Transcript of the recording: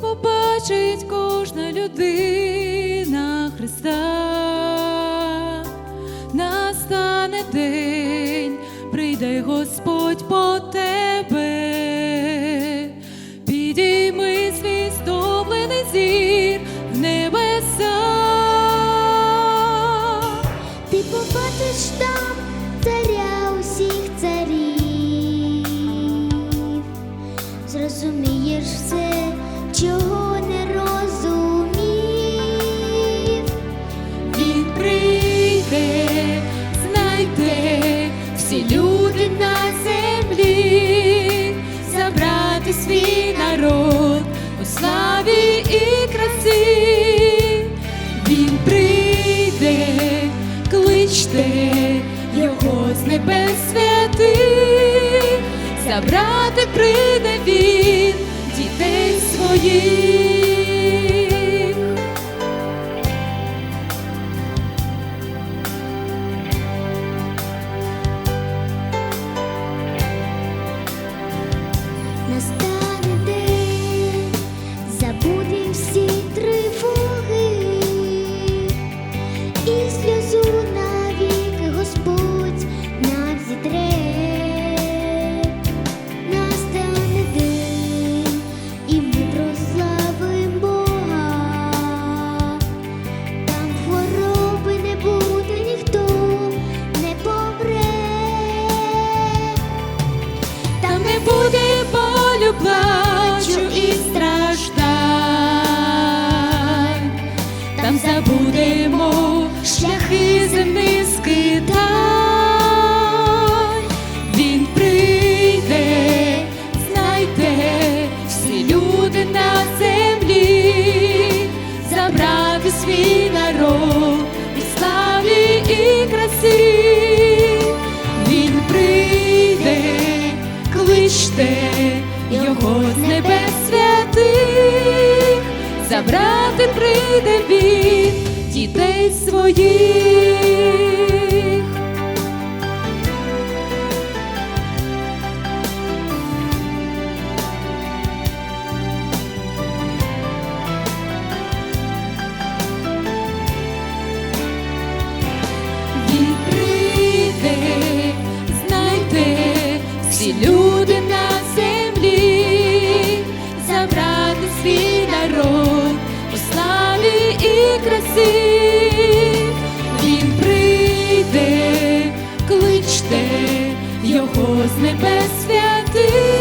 побачить кожна людина Христа, настане день, прийде Господь по тебе, всі люди на землі, забрати свій народ у славі і красі. Він прийде, кличте його з небес святих, забрати прийде він дітей своїх. Забрати свій народ і славі і красі. Він прийде, кличте його з небес святих, забрати прийде він дітей своїх. Свій народ у славі і красі. Він прийде, кличте його з небес святих,